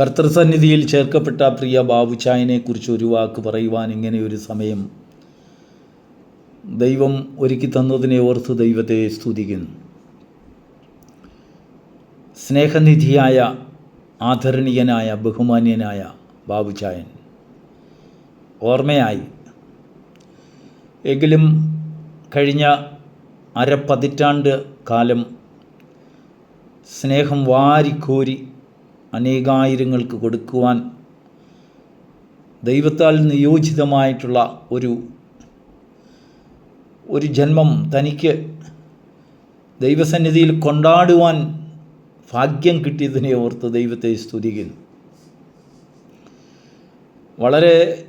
കർത്തൃസന്നിധിയിൽ ചേർക്കപ്പെട്ട പ്രിയ ബാബുച്ചായനെക്കുറിച്ച് ഒരു വാക്ക് പറയുവാൻ ഇങ്ങനെ ഒരു സമയം. ദൈവം ഒരുക്കി തന്നതിനെ ഓർത്ത് ദൈവത്തെ സ്തുതിക്കുന്നു. സ്നേഹനിധിയായ ആദരണീയനായ ബഹുമാന്യനായ ബാബുചായൻ ഓർമ്മയായി. എങ്കിലും കഴിഞ്ഞ അരപ്പതിറ്റാണ്ട് കാലം സ്നേഹം വാരിക്കോരി അനേകായിരങ്ങൾക്ക് കൊടുക്കുവാൻ ദൈവത്താൽ നിയോജിതമായിട്ടുള്ള ഒരു ഒരു ജന്മം തനിക്ക് ദൈവസന്നിധിയിൽ കൊണ്ടാടുവാൻ ഭാഗ്യം കിട്ടിയതിനെ ഓർത്ത് ദൈവത്തെ സ്തുതിക്കുന്നു. വളരെ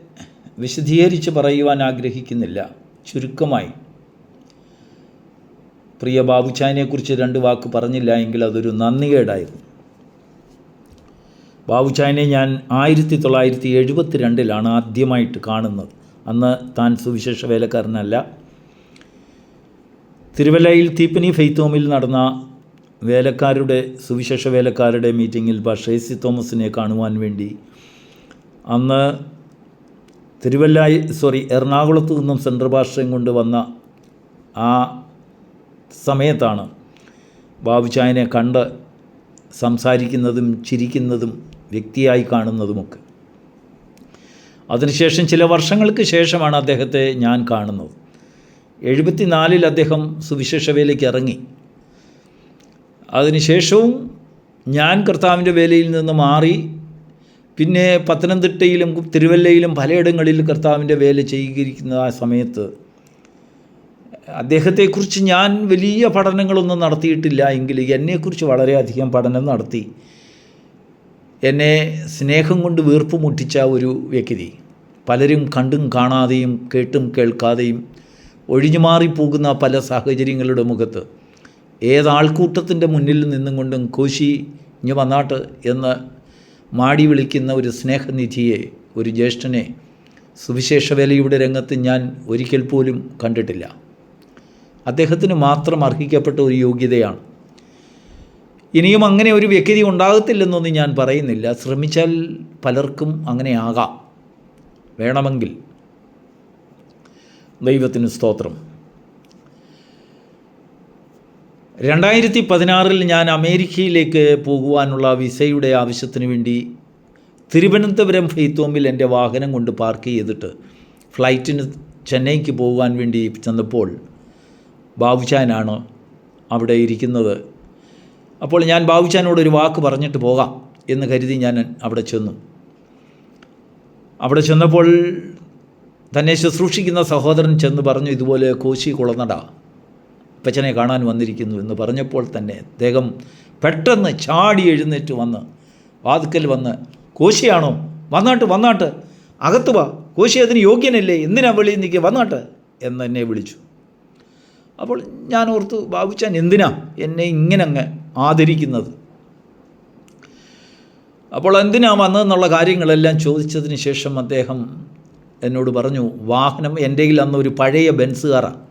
വിശദീകരിച്ച് പറയുവാൻ ആഗ്രഹിക്കുന്നില്ല. ചുരുക്കമായി. പ്രിയ ബാബുച്ചാനെക്കുറിച്ച് രണ്ട് വാക്ക് പറഞ്ഞില്ല എങ്കിൽ അതൊരു നന്ദികേടായിരുന്നു. ബാബുച്ചായനെ ഞാൻ ആയിരത്തി തൊള്ളായിരത്തി എഴുപത്തി രണ്ടിലാണ് ആദ്യമായിട്ട് കാണുന്നത്. അന്ന് താൻ സുവിശേഷ വേലക്കാരനല്ല. തിരുവല്ലയിൽ തീപ്പനി ഫെയ്ത്തോമിൽ നടന്ന വേലക്കാരുടെ സുവിശേഷ വേലക്കാരുടെ മീറ്റിങ്ങിൽ ബഷേസി തോമസിനെ കാണുവാൻ വേണ്ടി അന്ന് തിരുവല്ല സോറി എറണാകുളത്ത് നിന്നും സെൻട്രൽ ഭാഷയും കൊണ്ട് വന്ന ആ സമയത്താണ് ബാബുചായനെ കണ്ട് സംസാരിക്കുന്നതും ചിരിക്കുന്നതും വ്യക്തിയായി കാണുന്നതുമൊക്കെ. അതിനുശേഷം ചില വർഷങ്ങൾക്ക് ശേഷമാണ് അദ്ദേഹത്തെ ഞാൻ കാണുന്നത്. എഴുപത്തിനാലിൽ അദ്ദേഹം സുവിശേഷ വേലയ്ക്ക് ഇറങ്ങി. അതിനുശേഷവും ഞാൻ കർത്താവിന്റെ വേലയിൽ നിന്ന് മാറി. പിന്നെ പത്തനംതിട്ടയിലും തിരുവല്ലയിലും പലയിടങ്ങളിൽ കർത്താവിന്റെ വേല ചെയ്യുകയിരിക്കുന്ന ആ സമയത്ത് അദ്ദേഹത്തെക്കുറിച്ച് ഞാൻ വലിയ പഠനങ്ങളൊന്നും നടത്തിയിട്ടില്ല എങ്കിൽ എന്നെക്കുറിച്ച് വളരെയധികം പഠനം നടത്തി. എന്നെ സ്നേഹം കൊണ്ട് വീർപ്പ് മുട്ടിച്ച ഒരു വ്യക്തി. പലരും കണ്ടും കാണാതെയും കേട്ടും കേൾക്കാതെയും ഒഴിഞ്ഞു മാറിപ്പോകുന്ന പല സാഹചര്യങ്ങളുടെ മുഖത്ത് ഏതാൾക്കൂട്ടത്തിന്റെ മുന്നിൽ നിന്നും കൊണ്ടും കോശി ഇഞ്ഞ് വന്നാട്ട് എന്ന് മാടി വിളിക്കുന്ന ഒരു സ്നേഹനിധിയെ ഒരു ജ്യേഷ്ഠനെ സുവിശേഷ വേലയുടെ രംഗത്ത് ഞാൻ ഒരിക്കൽ പോലും കണ്ടിട്ടില്ല. അദ്ദേഹത്തിന് മാത്രം അർഹിക്കപ്പെട്ട ഒരു യോഗ്യതയാണ്. ഇനിയും അങ്ങനെ ഒരു വ്യക്തി ഉണ്ടാകത്തില്ലെന്നൊന്നും ഞാൻ പറയുന്നില്ല. ശ്രമിച്ചാൽ പലർക്കും അങ്ങനെ ആകാം. വേണമെങ്കിൽ. ദൈവത്തിന് സ്തോത്രം. രണ്ടായിരത്തി പതിനാറിൽ ഞാൻ അമേരിക്കയിലേക്ക് പോകുവാനുള്ള വിസയുടെ ആവശ്യത്തിന് വേണ്ടി തിരുവനന്തപുരം ഫെയ്ത്തോമിൽ എന്റെ വാഹനം കൊണ്ട് പാർക്ക് ചെയ്തിട്ട് ഫ്ലൈറ്റിന് ചെന്നൈക്ക് പോകുവാൻ വേണ്ടി ചെന്നപ്പോൾ ബാബുചാനാണ് അവിടെ ഇരിക്കുന്നത്. അപ്പോൾ ഞാൻ ബാബുച്ചാനോട് ഒരു വാക്ക് പറഞ്ഞിട്ട് പോകാം എന്ന് കരുതി ഞാൻ അവിടെ ചെന്നു. അവിടെ ചെന്നപ്പോൾ തന്നെ ശുശ്രൂഷിക്കുന്ന സഹോദരൻ ചെന്ന് പറഞ്ഞു ഇതുപോലെ കോശി കുളനട അപ്പച്ചനെ കാണാൻ വന്നിരിക്കുന്നു. എന്ന് പറഞ്ഞപ്പോൾ തന്നെ അദ്ദേഹം പെട്ടെന്ന് ചാടി എഴുന്നേറ്റ് വന്ന് വാതുക്കൽ വന്ന് കോശിയാണോ? വന്നാട്ട് വന്നാട്ട്. അകത്തു വാ. കോശി അതിന് യോഗ്യനല്ലേ? എന്തിനാ വെളിയിൽ നിൽക്കുക? വന്നാട്ട്. എന്ന് എന്നെ വിളിച്ചു. അപ്പോൾ ഞാൻ ഓർത്തു ബാബുച്ചാൻ എന്തിനാ? എന്നെ ഇങ്ങനെ അങ്ങ് ആദരിക്കുന്നത്. അപ്പോൾ എന്തിനാ വന്നതെന്നുള്ള കാര്യങ്ങളെല്ലാം ചോദിച്ചതിന് ശേഷം അദ്ദേഹം എന്നോട് പറഞ്ഞു വാഹനം എന്റെ അന്ന് ഒരു പഴയ ബെൻസ് കാറാണ്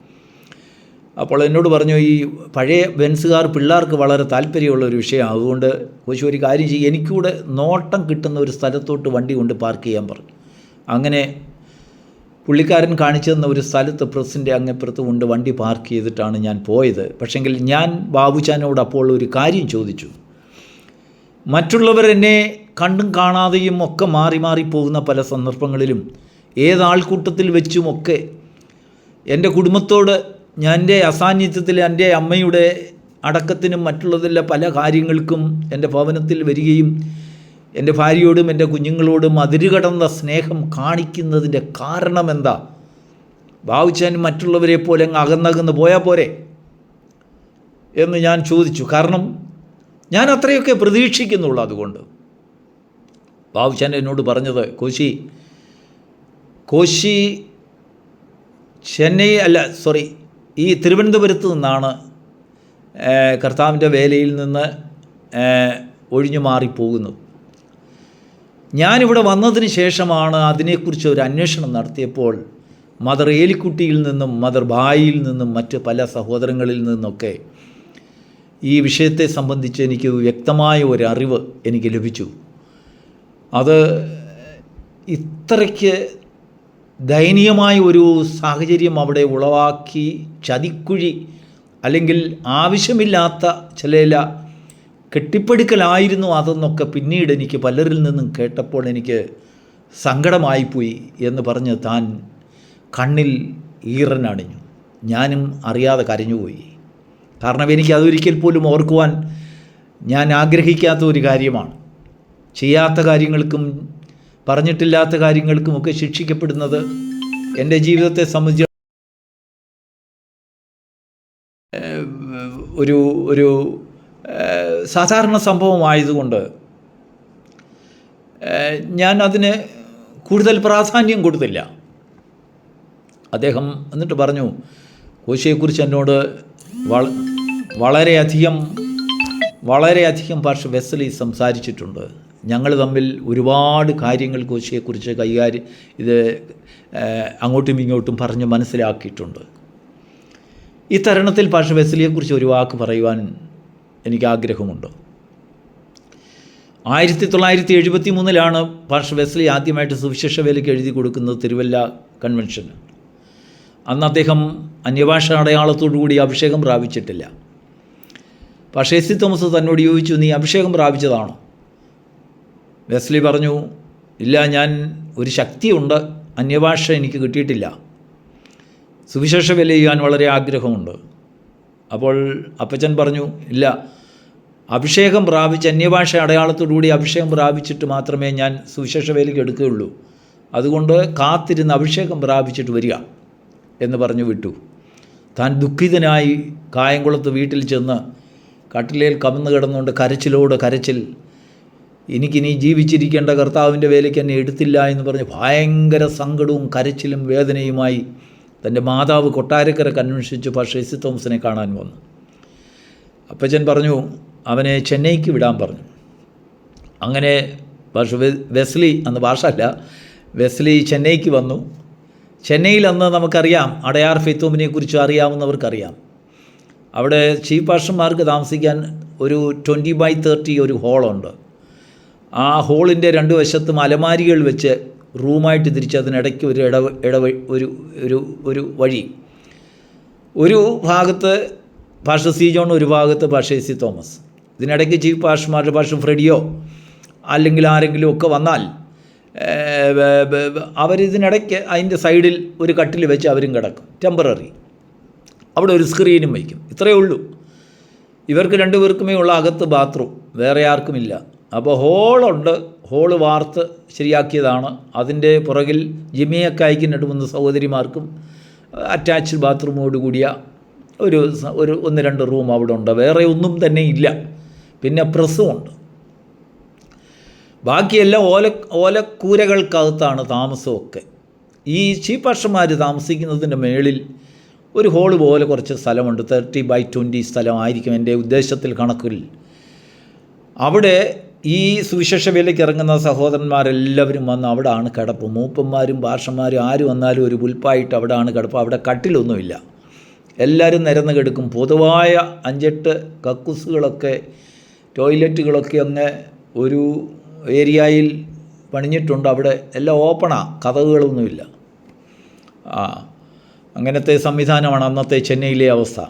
അപ്പോൾ എന്നോട് പറഞ്ഞു ഈ പഴയ ബെൻസുകാർ പിള്ളേർക്ക് വളരെ താല്പര്യമുള്ള ഒരു വിഷയമാണ്. അതുകൊണ്ട് കോശി ഒരു കാര്യം ചെയ്യും. എനിക്കൂടെ നോട്ടം കിട്ടുന്ന ഒരു സ്ഥലത്തോട്ട് വണ്ടി കൊണ്ട് പാർക്ക് ചെയ്യാൻ പറഞ്ഞു അങ്ങനെ പുള്ളിക്കാരൻ കാണിച്ചു തന്ന ഒരു സ്ഥലത്ത് പ്രസിന്റെ അങ്ങപ്പുറത്ത് കൊണ്ട് വണ്ടി പാർക്ക് ചെയ്തിട്ടാണ് ഞാൻ പോയത്. പക്ഷെങ്കിൽ ഞാൻ ബാബുചാനോട് അപ്പോൾ ഒരു കാര്യം ചോദിച്ചു. മറ്റുള്ളവർ എന്നെ കണ്ടും കാണാതെയും ഒക്കെ മാറി മാറി പോകുന്ന പല സന്ദർഭങ്ങളിലും ഏതാൾക്കൂട്ടത്തിൽ വെച്ചുമൊക്കെ എന്റെ കുടുംബത്തോട് ഞാൻ എന്റെ അസാന്നിധ്യത്തിൽ എന്റെ അമ്മയുടെ അടക്കത്തിനും മറ്റുള്ളതിലെ പല കാര്യങ്ങൾക്കും എന്റെ ഭവനത്തിൽ വരികയും എന്റെ ഭാര്യയോടും എന്റെ കുഞ്ഞുങ്ങളോടും അതിരുകടന്ന സ്നേഹം കാണിക്കുന്നതിന്റെ കാരണം എന്താ? ഭാവിച്ചാൻ മറ്റുള്ളവരെ പോലെ അങ്ങ് അകന്നകന്ന് പോയാൽ പോരെ? എന്ന് ഞാൻ ചോദിച്ചു. കാരണം ഞാൻ അത്രയൊക്കെ പ്രതീക്ഷിക്കുന്നുള്ളൂ അതുകൊണ്ട്. ബാബുചാൻ എന്നോട് പറഞ്ഞത് കോശി കോശി ചെന്നൈ അല്ല സോറി ഈ തിരുവനന്തപുരത്ത് നിന്നാണ് കർത്താവിന്റെ വേലയിൽ നിന്ന് ഒഴിഞ്ഞു മാറിപ്പോകുന്നത്. ഞാനിവിടെ വന്നതിന് ശേഷമാണ് അതിനെക്കുറിച്ച് ഒരു അന്വേഷണം നടത്തിയപ്പോൾ മദർ ഏലിക്കുട്ടിയിൽ നിന്നും മദർ ബായിൽ നിന്നും മറ്റ് പല സഹോദരങ്ങളിൽ നിന്നൊക്കെ ഈ വിഷയത്തെ സംബന്ധിച്ച് എനിക്ക് വ്യക്തമായ ഒരു അറിവ് എനിക്ക് ലഭിച്ചു. അത് ഇത്രയ്ക്ക് ദയനീയമായ ഒരു സാഹചര്യം അവിടെ ഉളവാക്കി ചതിക്കുഴി അല്ലെങ്കിൽ ആവശ്യമില്ലാത്ത ചില കെട്ടിപ്പടുക്കലായിരുന്നു അതെന്നൊക്കെ പിന്നീട് എനിക്ക് പലരിൽ നിന്നും കേട്ടപ്പോൾ എനിക്ക് സങ്കടമായിപ്പോയി എന്ന് പറഞ്ഞ് താൻ കണ്ണിൽ ഈറനണിഞ്ഞു ഞാനും അറിയാതെ കരഞ്ഞുപോയി. കാരണം എനിക്ക് അതൊരിക്കൽ പോലും ഓർക്കുവാൻ ഞാൻ ആഗ്രഹിക്കാത്ത ഒരു കാര്യമാണ്. ചെയ്യാത്ത കാര്യങ്ങൾക്കും പറഞ്ഞിട്ടില്ലാത്ത കാര്യങ്ങൾക്കുമൊക്കെ ശിക്ഷിക്കപ്പെടുന്നത് എന്റെ ജീവിതത്തെ സംബന്ധിച്ച് ഒരു ഒരു സാധാരണ സംഭവമായതുകൊണ്ട് ഞാൻ അതിന് കൂടുതൽ പ്രാധാന്യം കൊടുത്തില്ല. അദ്ദേഹം എന്നിട്ട് പറഞ്ഞു കോശിയെക്കുറിച്ച് എന്നോട് വള വളരെയധികം വളരെയധികം പാർഷ വെസ്ലി സംസാരിച്ചിട്ടുണ്ട്. ഞങ്ങൾ തമ്മിൽ ഒരുപാട് കാര്യങ്ങൾ കോശിയെക്കുറിച്ച് കൈകാര്യം ഇത് അങ്ങോട്ടും ഇങ്ങോട്ടും പറഞ്ഞ് മനസ്സിലാക്കിയിട്ടുണ്ട്. ഈ തരണത്തിൽ പാർഷ വെസ്ലിയെക്കുറിച്ച് ഒരു വാക്ക് പറയുവാൻ എനിക്ക് ആഗ്രഹമുണ്ട് ആയിരത്തി തൊള്ളായിരത്തി എഴുപത്തി മൂന്നിലാണ് പാഷ വെസ്ലി ആദ്യമായിട്ട് സുവിശേഷ വേലയ്ക്ക് എഴുതി കൊടുക്കുന്നത് തിരുവല്ല കൺവെൻഷന് അന്ന് അദ്ദേഹം അന്യഭാഷ അടയാളത്തോടുകൂടി അഭിഷേകം പ്രാപിച്ചിട്ടില്ല. പക്ഷേ എസ് സി തോമസ് തന്നോട് ചോദിച്ചു നീ അഭിഷേകം പ്രാപിച്ചതാണോ? വെസ്ലി പറഞ്ഞു ഇല്ല ഞാൻ ഒരു ശക്തിയുണ്ട് അന്യഭാഷ എനിക്ക് കിട്ടിയിട്ടില്ല. സുവിശേഷ വില ചെയ്യാൻ വളരെ ആഗ്രഹമുണ്ട്. അപ്പോൾ അപ്പച്ചൻ പറഞ്ഞു ഇല്ല അഭിഷേകം പ്രാപിച്ച് അന്യഭാഷ അടയാളത്തോടുകൂടി അഭിഷേകം പ്രാപിച്ചിട്ട് മാത്രമേ ഞാൻ സുവിശേഷ വേലയ്ക്ക് എടുക്കുകയുള്ളൂ. അതുകൊണ്ട് കാത്തിരുന്ന് അഭിഷേകം പ്രാപിച്ചിട്ട് വരിക എന്ന് പറഞ്ഞു വിട്ടു. താൻ ദുഃഖിതനായി കായംകുളത്ത് വീട്ടിൽ ചെന്ന് കട്ടിലേൽ കമന്ന് കിടന്നുകൊണ്ട് കരച്ചിലോട് കരച്ചിൽ എനിക്കിനി ജീവിച്ചിരിക്കേണ്ട കർത്താവിന്റെ വേലയ്ക്ക് എന്നെ എടുത്തില്ല എന്ന് പറഞ്ഞ് ഭയങ്കര സങ്കടവും കരച്ചിലും വേദനയുമായി തന്റെ മാതാവ് കൊട്ടാരക്കര കൺവെൻഷിച്ച് പക്ഷേ എസ് തോമസിനെ കാണാൻ വന്നു. അപ്പച്ചൻ പറഞ്ഞു അവനെ ചെന്നൈക്ക് വിടാൻ പറഞ്ഞു. അങ്ങനെ ഭാഷ വെസ്ലി അന്ന് ഭാഷ അല്ല വെസ്ലി ചെന്നൈക്ക് വന്നു. ചെന്നൈയിൽ അന്ന് നമുക്കറിയാം അടയാർ ഫെയ്ത്തോമിനെ കുറിച്ച് അറിയാവുന്നവർക്കറിയാം. അവിടെ ചീഫ് പാഷന്മാർക്ക് താമസിക്കാൻ ഒരു ട്വന്റി ബൈ തേർട്ടി ഒരു ഹോളുണ്ട് ആ ഹോളിന്റെ രണ്ട് വശത്തും അലമാരികൾ വെച്ച് റൂമായിട്ട് തിരിച്ച് അതിനിടയ്ക്ക് ഒരു ഇടവ ഇടവ ഒരു ഒരു ഒരു വഴി. ഒരു ഭാഗത്ത് ഭാഷ സി ജോൺ ഒരു ഭാഗത്ത് ഭാഷ സി തോമസ്. ഇതിനിടയ്ക്ക് ചീഫ് പാഷമാരുടെ പാഷ് ഫ്രെഡിയോ അല്ലെങ്കിൽ ആരെങ്കിലും ഒക്കെ വന്നാൽ അവരിതിനിടയ്ക്ക് അതിന്റെ സൈഡിൽ ഒരു കട്ടിൽ വെച്ച് അവരും കിടക്കും ടെമ്പററി. അവിടെ ഒരു സ്ക്രീനും വയ്ക്കും. ഇത്രയേ ഉള്ളൂ. ഇവർക്ക് രണ്ടുപേർക്കുമേ ഉള്ള അകത്ത് ബാത്റൂം വേറെ ആർക്കുമില്ല അപ്പോൾ ഹോളുണ്ട്. ഹോൾ വാർത്ത് ശരിയാക്കിയതാണ്. അതിന്റെ പുറകിൽ ജിമിയക്കായ്ക്ക് രണ്ട് മൂന്ന് സഹോദരിമാർക്കും. അറ്റാച്ച്ഡ് ബാത്റൂമോട് കൂടിയ ഒരു ഒരു ഒന്ന് രണ്ട് റൂം അവിടെ ഉണ്ട്. വേറെ ഒന്നും തന്നെ ഇല്ല. പിന്നെ പ്രസ്സും ഉണ്ട് ബാക്കിയെല്ലാം ഓല ഓലക്കൂരകൾക്കകത്താണ് താമസമൊക്കെ. ഈ ചീപ്പാഷന്മാർ താമസിക്കുന്നതിന്റെ മേളിൽ ഒരു ഹോൾ പോലെ കുറച്ച് സ്ഥലമുണ്ട്. തേർട്ടി ബൈ ട്വന്റി സ്ഥലമായിരിക്കും എന്റെ ഉദ്ദേശത്തിൽ കണക്കിൽ. അവിടെ ഈ സുവിശേഷ വേലയ്ക്ക് ഇറങ്ങുന്ന സഹോദരന്മാരെല്ലാവരും വന്ന് അവിടാണ് കിടപ്പ്. മൂപ്പന്മാരും ഭാഷന്മാരും ആര് വന്നാലും ഒരു പുൽപ്പായിട്ട് അവിടാണ് കിടപ്പ്. അവിടെ കട്ടിലൊന്നുമില്ല. എല്ലാവരും നിരന്ന് കിടക്കും. പൊതുവായ അഞ്ചെട്ട് കക്കൂസുകളൊക്കെ ടോയ്ലറ്റുകളൊക്കെ അങ്ങ് ഒരു ഏരിയയിൽ പണിഞ്ഞിട്ടുണ്ട്. അവിടെ എല്ലാം ഓപ്പണാണ് കഥകളൊന്നുമില്ല. ആ അങ്ങനത്തെ സംവിധാനമാണ് അന്നത്തെ ചെന്നൈയിലെ അവസ്ഥ.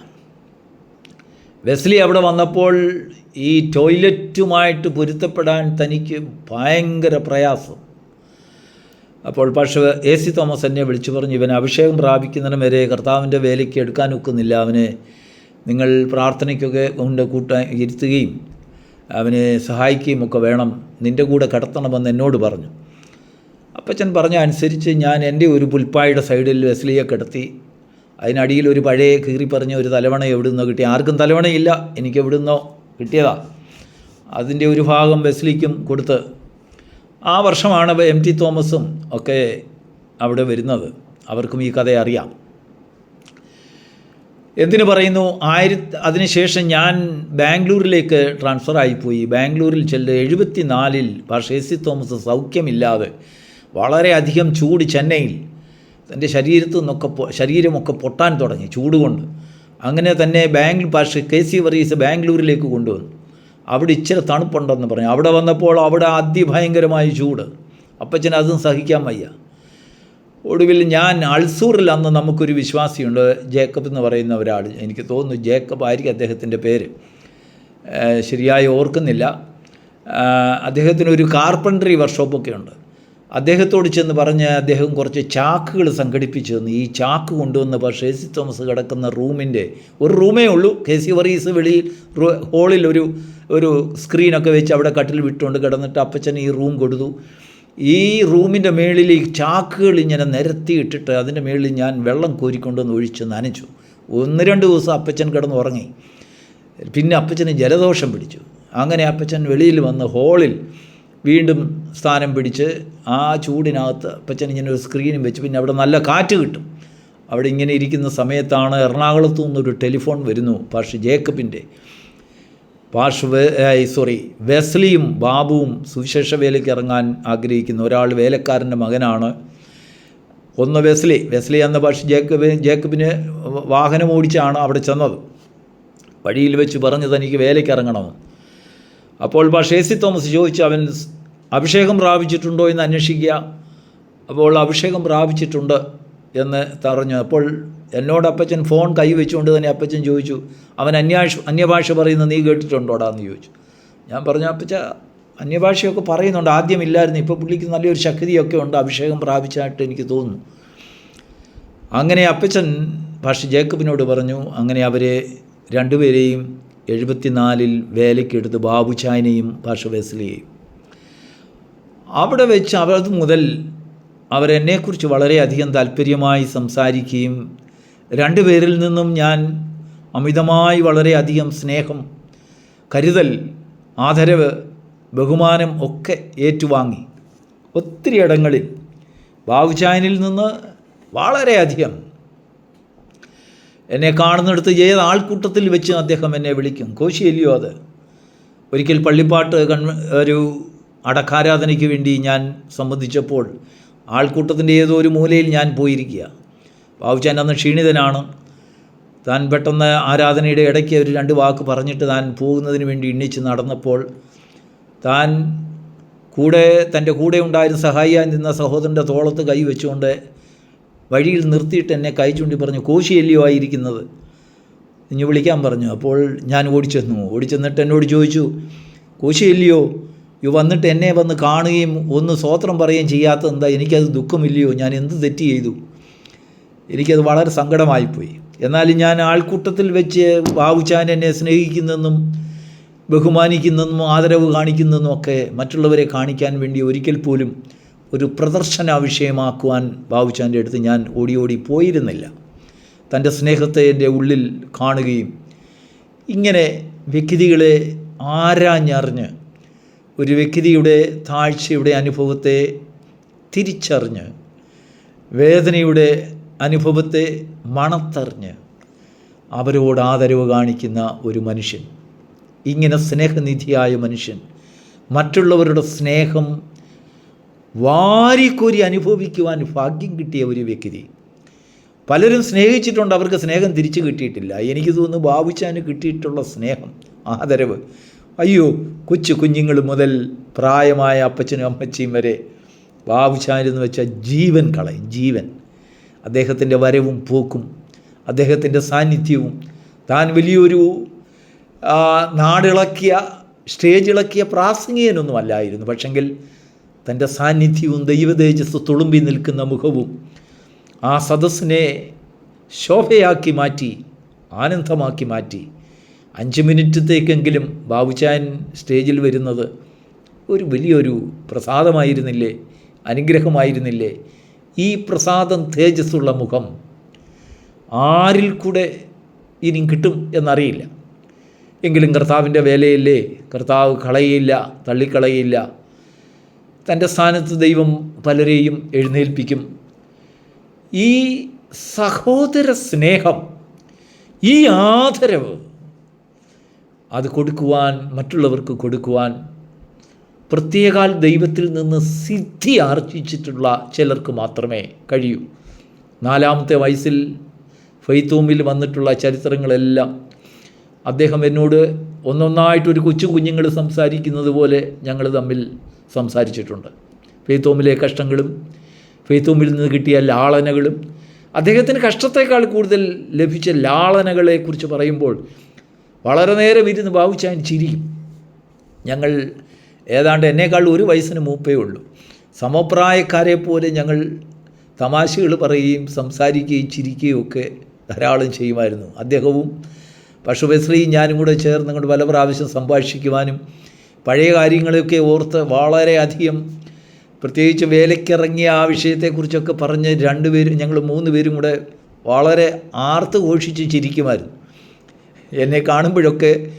വെസ്ലി അവിടെ വന്നപ്പോൾ ഈ ടോയ്ലറ്റുമായിട്ട് പൊരുത്തപ്പെടാൻ തനിക്ക് ഭയങ്കര പ്രയാസം. അപ്പോൾ പക്ഷേ എ സി തോമസ് എന്നെ വിളിച്ചു പറഞ്ഞു ഇവൻ അഭിഷേകം പ്രാപിക്കുന്നതിന് വരെ കർത്താവിന്റെ വേലയ്ക്ക് എടുക്കാൻ ഒക്കുന്നില്ല. അവനെ നിങ്ങൾ പ്രാർത്ഥനയ്ക്കൊക്കെ കൊണ്ട് കൂട്ടാൻ ഇരുത്തുകയും അവനെ സഹായിക്കുകയും ഒക്കെ വേണം. നിന്റെ കൂടെ കടത്തണമെന്ന് എന്നോട് പറഞ്ഞു. അപ്പച്ചൻ പറഞ്ഞ അനുസരിച്ച് ഞാൻ എന്റെ ഒരു പുൽപ്പായുടെ സൈഡിൽ വെസ്ലിയെ കിടത്തി അതിനടിയിൽ ഒരു പഴയ കീറി പറഞ്ഞ ഒരു തലവണ എവിടുന്നോ കിട്ടി. ആർക്കും തലവണയില്ല എനിക്ക് എവിടുന്നോ കിട്ടിയതാ. അതിന്റെ ഒരു ഭാഗം വെസ്ലിക്കും കൊടുത്ത്. ആ വർഷമാണ് എം ടി തോമസും ഒക്കെ അവിടെ വരുന്നത്. അവർക്കും ഈ കഥ അറിയാം. എന്തിനു പറയുന്നു? ആയിരത്തി അതിനുശേഷം ഞാൻ ബാംഗ്ലൂരിലേക്ക് ട്രാൻസ്ഫർ ആയിപ്പോയി. ബാംഗ്ലൂരിൽ ചെല്ല് എഴുപത്തി നാലിൽ പക്ഷേ എ സി തോമസ് സൗഖ്യമില്ലാതെ വളരെയധികം ചൂട് ചെന്നൈയിൽ തന്റെ ശരീരത്തു നിന്നൊക്കെ ശരീരമൊക്കെ പൊട്ടാൻ തുടങ്ങി ചൂട് കൊണ്ട് അങ്ങനെ തന്നെ ബാംഗ്ലൂർ പക്ഷേ കെ സി വർഗീസ് ബാംഗ്ലൂരിലേക്ക് കൊണ്ടുവന്നു. അവിടെ ഇച്ചിരി തണുപ്പുണ്ടെന്ന് പറഞ്ഞു. അവിടെ വന്നപ്പോൾ അവിടെ അതിഭയങ്കരമായ ചൂട്. അപ്പച്ചൻ അതും സഹിക്കാൻ വയ്യ. ഒടുവിൽ ഞാൻ അൾസൂറിൽ അന്ന് നമുക്കൊരു വിശ്വാസിയുണ്ട് ജേക്കബ് എന്ന് പറയുന്ന ഒരാൾ എനിക്ക് തോന്നുന്നു ജേക്കബ് ആയിരിക്കും അദ്ദേഹത്തിന്റെ പേര്. ശരിയായി ഓർക്കുന്നില്ല. അദ്ദേഹത്തിന് ഒരു കാർപ്പൻട്രി വർക്ക്ഷോപ്പൊക്കെ ഉണ്ട്. അദ്ദേഹത്തോട് ചെന്ന് പറഞ്ഞ് അദ്ദേഹം കുറച്ച് ചാക്കുകൾ സംഘടിപ്പിച്ചു തന്നു. ഈ ചാക്ക് കൊണ്ടുവന്ന് പക്ഷേ സി തോമസ് കിടക്കുന്ന റൂമിന്റെ ഒരു റൂമേ ഉള്ളൂ. കെ സി വറീസ് വെളിയിൽ ഹോളിൽ ഒരു ഒരു സ്ക്രീനൊക്കെ വെച്ച് അവിടെ കട്ടിൽ വിട്ടുകൊണ്ട് കിടന്നിട്ട് അപ്പച്ചൻ ഈ റൂം കൊടുത്തു. ഈ റൂമിന്റെ മേളിൽ ഈ ചാക്കുകൾ ഇങ്ങനെ നിരത്തിയിട്ടിട്ട് അതിന്റെ മേളിൽ ഞാൻ വെള്ളം കോരിക്കൊണ്ടുവന്ന് ഒഴിച്ച് നനച്ചു. ഒന്ന് രണ്ട് ദിവസം അപ്പച്ചൻ കിടന്ന് ഉറങ്ങി. പിന്നെ അപ്പച്ചന് ജലദോഷം പിടിച്ചു. അങ്ങനെ അപ്പച്ചൻ വെളിയിൽ വന്ന് ഹോളിൽ വീണ്ടും സ്ഥാനം പിടിച്ച് ആ ചൂടിനകത്ത് അപ്പച്ചൻ ഇങ്ങനെ ഒരു സ്ക്രീനും വെച്ച് പിന്നെ അവിടെ നല്ല കാറ്റ് കിട്ടും. അവിടെ ഇങ്ങനെ ഇരിക്കുന്ന സമയത്താണ് എറണാകുളത്തു നിന്നൊരു ടെലിഫോൺ വരുന്നു പക്ഷേ ജേക്കബിന്റെ. പാഷ് വെ സോറി വെസ്ലിയും ബാബുവും സുവിശേഷ വേലയ്ക്ക് ഇറങ്ങാൻ ആഗ്രഹിക്കുന്ന ഒരാൾ വേലക്കാരന്റെ മകനാണ്. ഒന്ന് വെസ്ലി വെസ്ലി എന്ന പക്ഷേ ജേക്കബ് ജേക്കബിന് വാഹനം ഓടിച്ചാണ് അവിടെ ചെന്നത്. വഴിയിൽ വെച്ച് പറഞ്ഞു തനിക്ക് വേലയ്ക്ക് ഇറങ്ങണമെന്ന് അപ്പോൾ ബഷേസി തോമസ് ചോദിച്ചു അവൻ അഭിഷേകം പ്രാപിച്ചിട്ടുണ്ടോ എന്ന് അന്വേഷിക്കുക? അപ്പോൾ അഭിഷേകം പ്രാപിച്ചിട്ടുണ്ട് എന്ന് പറഞ്ഞു അപ്പോൾ എന്നോട് അപ്പച്ചൻ ഫോൺ കൈ വെച്ചുകൊണ്ട് തന്നെ അപ്പച്ചൻ ചോദിച്ചു അവൻ അന്യാഷ് അന്യഭാഷ പറയുന്നത് നീ കേട്ടിട്ടുണ്ടോടാ എന്ന് ചോദിച്ചു. ഞാൻ പറഞ്ഞു അപ്പച്ച അന്യഭാഷയൊക്കെ പറയുന്നുണ്ട്. ആദ്യം ഇല്ലായിരുന്നു. ഇപ്പോൾ പുള്ളിക്ക് നല്ലൊരു ശക്തിയൊക്കെ ഉണ്ട്. അഭിഷേകം പ്രാപിച്ചായിട്ട് എനിക്ക് തോന്നുന്നു. അങ്ങനെ അപ്പച്ചൻ ഭാഷ ജേക്കബിനോട് പറഞ്ഞു അങ്ങനെ അവരെ രണ്ടുപേരെയും എഴുപത്തിനാലിൽ വേലയ്ക്കെടുത്ത് ബാബു ചായനെയും ഭാഷ വെസ്ലിയെയും അവിടെ വെച്ച് അവർ മുതൽ അവരെന്നെക്കുറിച്ച് വളരെയധികം താല്പര്യമായി സംസാരിക്കുകയും രണ്ടുപേരിൽ നിന്നും ഞാൻ അമിതമായി വളരെയധികം സ്നേഹം കരുതൽ ആദരവ് ബഹുമാനം ഒക്കെ ഏറ്റുവാങ്ങി. ഒത്തിരി ഇടങ്ങളിൽ ബാബുചാനിൽ നിന്ന് വളരെയധികം. എന്നെ കാണുന്നിടത്ത് ഏത് ആൾക്കൂട്ടത്തിൽ വെച്ച് അദ്ദേഹം എന്നെ വിളിക്കും? കോശിയല്ലയോ അത്? ഒരിക്കൽ പള്ളിപ്പാട്ട് കൺവ ഒരു അടക്കാരാധനയ്ക്ക് വേണ്ടി ഞാൻ സംബന്ധിച്ചപ്പോൾ ആൾക്കൂട്ടത്തിന്റെ ഏതോ ഒരു മൂലയിൽ ഞാൻ പോയിരിക്കുക. ബാബുചാൻ അന്ന് ക്ഷീണിതനാണ്. താൻ പെട്ടെന്ന് ആരാധനയുടെ ഇടയ്ക്ക് ഒരു രണ്ട് വാക്ക് പറഞ്ഞിട്ട് താൻ പോകുന്നതിന് വേണ്ടി എണ്ണിച്ച് നടന്നപ്പോൾ താൻ കൂടെ തന്റെ കൂടെ ഉണ്ടായിരുന്ന സഹായിയാൻ നിന്ന സഹോദരന്റെ തോളത്ത് കൈ വെച്ചുകൊണ്ട് വഴിയിൽ നിർത്തിയിട്ട് എന്നെ കൈ ചൂണ്ടി പറഞ്ഞു കോശിയല്ലയോ ആയിരിക്കുന്നത്? ഇനി വിളിക്കാൻ പറഞ്ഞു. അപ്പോൾ ഞാൻ ഓടിച്ചെന്നു. ഓടിച്ചെന്നിട്ട് എന്നോട് ചോദിച്ചു കോശിയല്ലയോ? ഇവ വന്നിട്ട് എന്നെ വന്ന് കാണുകയും ഒന്ന് സ്വോത്രം പറയുകയും ചെയ്യാത്തത് എന്താ? എനിക്കത് ദുഃഖമില്ലയോ? ഞാൻ എന്ത് തെറ്റ് ചെയ്തു? എനിക്കത് വളരെ സങ്കടമായിപ്പോയി. എന്നാലും ഞാൻ ആൾക്കൂട്ടത്തിൽ വെച്ച് ബാബുച്ചാൻ എന്നെ സ്നേഹിക്കുന്നെന്നും ബഹുമാനിക്കുന്നെന്നും ആദരവ് കാണിക്കുന്നെന്നും ഒക്കെ മറ്റുള്ളവരെ കാണിക്കാൻ വേണ്ടി ഒരിക്കൽ പോലും ഒരു പ്രദർശന വിഷയമാക്കുവാൻ ബാബുച്ചാന്റെ അടുത്ത് ഞാൻ ഓടി ഓടി പോയിരുന്നില്ല. തന്റെ സ്നേഹത്തെ എന്റെ ഉള്ളിൽ കാണുകയും ഇങ്ങനെ വ്യക്തികളെ ആരാഞ്ഞറിഞ്ഞ് ഒരു വ്യക്തിയുടെ താഴ്ചയുടെ അനുഭവത്തെ തിരിച്ചറിഞ്ഞ് വേദനയുടെ അനുഭവത്തെ മണത്തറിഞ്ഞ് അവരോട് ആദരവ് കാണിക്കുന്ന ഒരു മനുഷ്യൻ ഇങ്ങനെ സ്നേഹനിധിയായ മനുഷ്യൻ മറ്റുള്ളവരുടെ സ്നേഹം വാരിക്കോരി അനുഭവിക്കുവാൻ ഭാഗ്യം കിട്ടിയ ഒരു വ്യക്തി. പലരും സ്നേഹിച്ചിട്ടുണ്ട് അവർക്ക് സ്നേഹം തിരിച്ചു കിട്ടിയിട്ടില്ല. എനിക്ക് തോന്നുന്നു ബാബുച്ചാന് കിട്ടിയിട്ടുള്ള സ്നേഹം ആദരവ്. അയ്യോ കൊച്ചു കുഞ്ഞുങ്ങൾ മുതൽ പ്രായമായ അപ്പച്ചനും അമ്മച്ചിയും വരെ ബാബുച്ചാനെന്ന് വെച്ചാൽ ജീവൻ കളയും ജീവൻ. അദ്ദേഹത്തിന്റെ വരവും പോക്കും അദ്ദേഹത്തിന്റെ സാന്നിധ്യവും താൻ വലിയൊരു നാടിളക്കിയ സ്റ്റേജിളക്കിയ പ്രാസംഗികനൊന്നും അല്ലായിരുന്നു പക്ഷെങ്കിൽ തന്റെ സാന്നിധ്യവും ദൈവതേജസ് തുളുമ്പി നിൽക്കുന്ന മുഖവും ആ സദസ്സിനെ ശോഭയാക്കി മാറ്റി ആനന്ദമാക്കി മാറ്റി. അഞ്ച് മിനിറ്റത്തേക്കെങ്കിലും ബാബുചാൻ സ്റ്റേജിൽ വരുന്നത് ഒരു വലിയൊരു പ്രസാദമായിരുന്നില്ലേ അനുഗ്രഹമായിരുന്നില്ലേ? ഈ പ്രസാദം തേജസ്സുള്ള മുഖം ആരിൽ കൂടെ ഇനിയും കിട്ടും എന്നറിയില്ല. എങ്കിലും കർത്താവിന്റെ വേലയില്ലേ? കർത്താവ് കളയില്ല തള്ളിക്കളയില്ല തന്റെ സ്ഥാനത്ത് ദൈവം പലരെയും എഴുന്നേൽപ്പിക്കും. ഈ സഹോദര സ്നേഹം ഈ ആദരവ് അത് കൊടുക്കുവാൻ മറ്റുള്ളവർക്ക് കൊടുക്കുവാൻ പ്രത്യേകാൽ ദൈവത്തിൽ നിന്ന് സിദ്ധി ആർജിച്ചിട്ടുള്ള ചിലർക്ക് മാത്രമേ കഴിയൂ. നാലാമത്തെ വയസ്സിൽ ഫെയ്ത്തൂമിൽ വന്നിട്ടുള്ള ചരിത്രങ്ങളെല്ലാം അദ്ദേഹം എന്നോട് ഒന്നൊന്നായിട്ടൊരു കൊച്ചു കുഞ്ഞുങ്ങൾ സംസാരിക്കുന്നത് പോലെ ഞങ്ങൾ തമ്മിൽ സംസാരിച്ചിട്ടുണ്ട്. ഫെയ്ത്തോമിലെ കഷ്ടങ്ങളും ഫെയ്ത്തോമിൽ നിന്ന് കിട്ടിയ ലാളനകളും അദ്ദേഹത്തിന് കഷ്ടത്തേക്കാൾ കൂടുതൽ ലഭിച്ച ലാളനകളെക്കുറിച്ച് പറയുമ്പോൾ വളരെ നേരം ഇരുന്ന് ബാബുച്ചാൻ ചിരിക്കും. ഞങ്ങൾ ഏതാണ്ട് എന്നേക്കാൾ ഒരു വയസ്സിന് മൂപ്പേ ഉള്ളൂ. സമപ്രായക്കാരെ പോലെ ഞങ്ങൾ തമാശകൾ പറയുകയും സംസാരിക്കുകയും ചിരിക്കുകയും ഒക്കെ ധാരാളം ചെയ്യുമായിരുന്നു. അദ്ദേഹവും പശുപശ്രീയും ഞാനും കൂടെ ചേർന്ന് കൊണ്ട് പല പ്രാവശ്യം സംഭാഷിക്കുവാനും പഴയ കാര്യങ്ങളെയൊക്കെ ഓർത്ത് വളരെയധികം പ്രത്യേകിച്ച് വേലയ്ക്കിറങ്ങിയ ആ വിഷയത്തെക്കുറിച്ചൊക്കെ പറഞ്ഞ് രണ്ടുപേരും ഞങ്ങൾ മൂന്ന് പേരും കൂടെ വളരെ ആർത്ത് ഘോഷിച്ച് ചിരിക്കുമായിരുന്നു. എന്നെ കാണുമ്പോഴൊക്കെ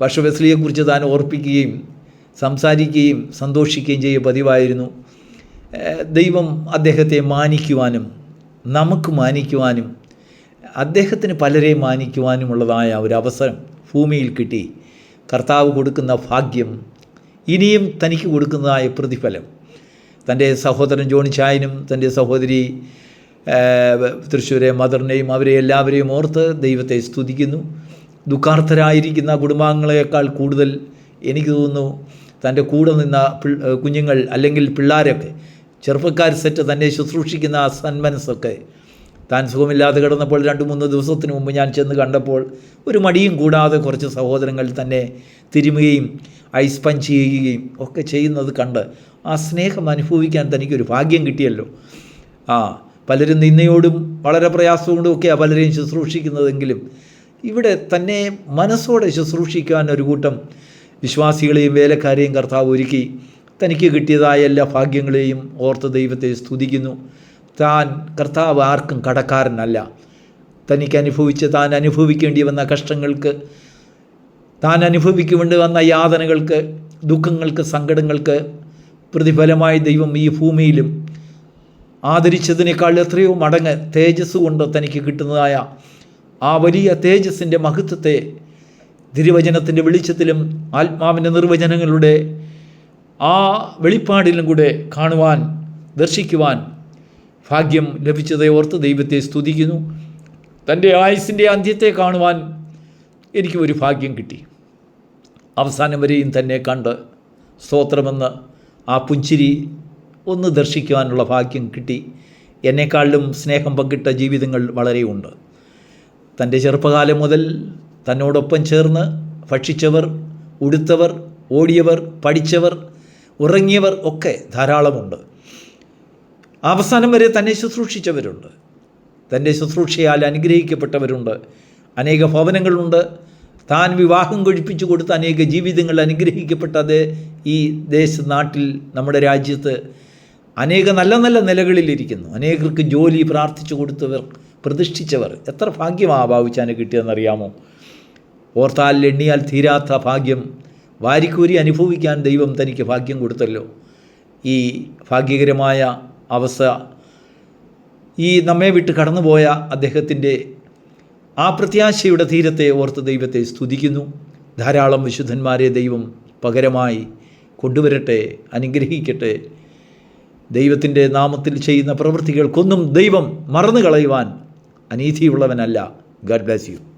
പശുവസ്ലിയെക്കുറിച്ച് താൻ ഓർപ്പിക്കുകയും സംസാരിക്കുകയും സന്തോഷിക്കുകയും ചെയ്യുക പതിവായിരുന്നു. ദൈവം അദ്ദേഹത്തെ മാനിക്കുവാനും നമുക്ക് മാനിക്കുവാനും അദ്ദേഹത്തിന് പലരെ മാനിക്കുവാനുമുള്ളതായ ഒരു അവസരം ഭൂമിയിൽ കിട്ടി. കർത്താവ് കൊടുക്കുന്ന ഭാഗ്യം ഇനിയും തനിക്ക് കൊടുക്കുന്നതായ പ്രതിഫലം. തന്റെ സഹോദരൻ ജോണി ചായനും തന്റെ സഹോദരി തൃശ്ശൂരെ മദറിനെയും അവരെ എല്ലാവരെയും ഓർത്ത് ദൈവത്തെ സ്തുതിക്കുന്നു. ദുഃഖാർത്ഥരായിരിക്കുന്ന കുടുംബാംഗങ്ങളെക്കാൾ കൂടുതൽ എനിക്ക് തോന്നുന്നു തന്റെ കൂടെ നിന്ന കുഞ്ഞുങ്ങൾ അല്ലെങ്കിൽ പിള്ളേരൊക്കെ ചെറുപ്പക്കാർ സെറ്റ് തന്നെ ശുശ്രൂഷിക്കുന്ന ആ സന്മനസ്സൊക്കെ താൻ സുഖമില്ലാതെ കിടന്നപ്പോൾ രണ്ട് മൂന്ന് ദിവസത്തിന് മുമ്പ് ഞാൻ ചെന്ന് കണ്ടപ്പോൾ ഒരു മടിയും കൂടാതെ കുറച്ച് സഹോദരങ്ങൾ തന്നെ തിരുമുകയും ഐസ് പഞ്ച് ചെയ്യുകയും ഒക്കെ ചെയ്യുന്നത് കണ്ട് ആ സ്നേഹം അനുഭവിക്കാൻ തനിക്കൊരു ഭാഗ്യം കിട്ടിയല്ലോ. ആ പലരും നിന്നയോടും വളരെ പ്രയാസത്തോടും ഒക്കെയാണ് പലരെയും ശുശ്രൂഷിക്കുന്നതെങ്കിലും ഇവിടെ തന്നെ മനസ്സോടെ ശുശ്രൂഷിക്കാൻ ഒരു കൂട്ടം വിശ്വാസികളെയും വേലക്കാരെയും കർത്താവ് ഒരുക്കി തനിക്ക് കിട്ടിയതായ എല്ലാ ഭാഗ്യങ്ങളെയും ഓർത്ത് ദൈവത്തെ സ്തുതിക്കുന്നു. താൻ കർത്താവ് ആർക്കും കടക്കാരനല്ല. തനിക്ക് അനുഭവിച്ച് താൻ അനുഭവിക്കേണ്ടി വന്ന കഷ്ടങ്ങൾക്ക് താൻ അനുഭവിക്കേണ്ടി വന്ന യാതനകൾക്ക് ദുഃഖങ്ങൾക്ക് സങ്കടങ്ങൾക്ക് പ്രതിഫലമായി ദൈവം ഈ ഭൂമിയിലും ആദരിച്ചതിനേക്കാൾ എത്രയോ മടങ്ങ് തേജസ് കൊണ്ട് തനിക്ക് കിട്ടുന്നതായ ആ വലിയ തേജസ്സിന്റെ മഹത്വത്തെ തിരുവചനത്തിന്റെ വെളിച്ചത്തിലും ആത്മാവിന്റെ നിർവചനങ്ങളുടെ ആ വെളിപ്പാടിലും കൂടെ കാണുവാൻ ദർശിക്കുവാൻ ഭാഗ്യം ലഭിച്ചതേ ഓർത്ത് ദൈവത്തെ സ്തുതിക്കുന്നു. തന്റെ ആയുസിന്റെ അന്ത്യത്തെ കാണുവാൻ എനിക്ക് ഒരു ഭാഗ്യം കിട്ടി. അവസാനം വരെയും തന്നെ കണ്ട് സ്തോത്രമെന്ന് ആ പുഞ്ചിരി ഒന്ന് ദർശിക്കുവാനുള്ള ഭാഗ്യം കിട്ടി. എന്നെക്കാളിലും സ്നേഹം പങ്കിട്ട ജീവിതങ്ങൾ വളരെയുണ്ട്. തന്റെ ചെറുപ്പകാലം മുതൽ തന്നോടൊപ്പം ചേർന്ന് ഭക്ഷിച്ചവർ ഉടുത്തവർ ഓടിയവർ പഠിച്ചവർ ഉറങ്ങിയവർ ഒക്കെ ധാരാളമുണ്ട്. അവസാനം വരെ തന്നെ ശുശ്രൂഷിച്ചവരുണ്ട്. തന്റെ ശുശ്രൂഷയാൽ അനുഗ്രഹിക്കപ്പെട്ടവരുണ്ട്. അനേക ഭവനങ്ങളുണ്ട്. താൻ വിവാഹം കഴിപ്പിച്ചു കൊടുത്ത അനേക ജീവിതങ്ങൾ അനുഗ്രഹിക്കപ്പെട്ടത് ഈ ദേശ നാട്ടിൽ നമ്മുടെ രാജ്യത്ത് അനേക നല്ല നല്ല നിലകളിലിരിക്കുന്നു അനേകർക്ക് ജോലി പ്രാർത്ഥിച്ചു കൊടുത്തവർ പ്രതിഷ്ഠിച്ചവർ. എത്ര ഭാഗ്യമാണ് ബാബുച്ചാന് കിട്ടിയതെന്നറിയാമോ? ഓർത്താൽ എണ്ണിയാൽ തീരാത്ത ഭാഗ്യം. വാരിക്കൂരി അനുഭവിക്കാൻ ദൈവം തനിക്ക് ഭാഗ്യം കൊടുത്തല്ലോ. ഈ ഭാഗ്യകരമായ അവസ്ഥ ഈ നമ്മെ വിട്ട് കടന്നുപോയ അദ്ദേഹത്തിന്റെ ആ പ്രത്യാശയുടെ തീരത്തെ ഓർത്ത് ദൈവത്തെ സ്തുതിക്കുന്നു. ധാരാളം വിശുദ്ധന്മാരെ ദൈവം പകരമായി കൊണ്ടുവരട്ടെ അനുഗ്രഹിക്കട്ടെ. ദൈവത്തിന്റെ നാമത്തിൽ ചെയ്യുന്ന പ്രവൃത്തികൾക്കൊന്നും ദൈവം മറന്നു കളയുവാൻ അനീതിയുള്ളവനല്ല. ഗാഡ് ബ്ലാസ് യു.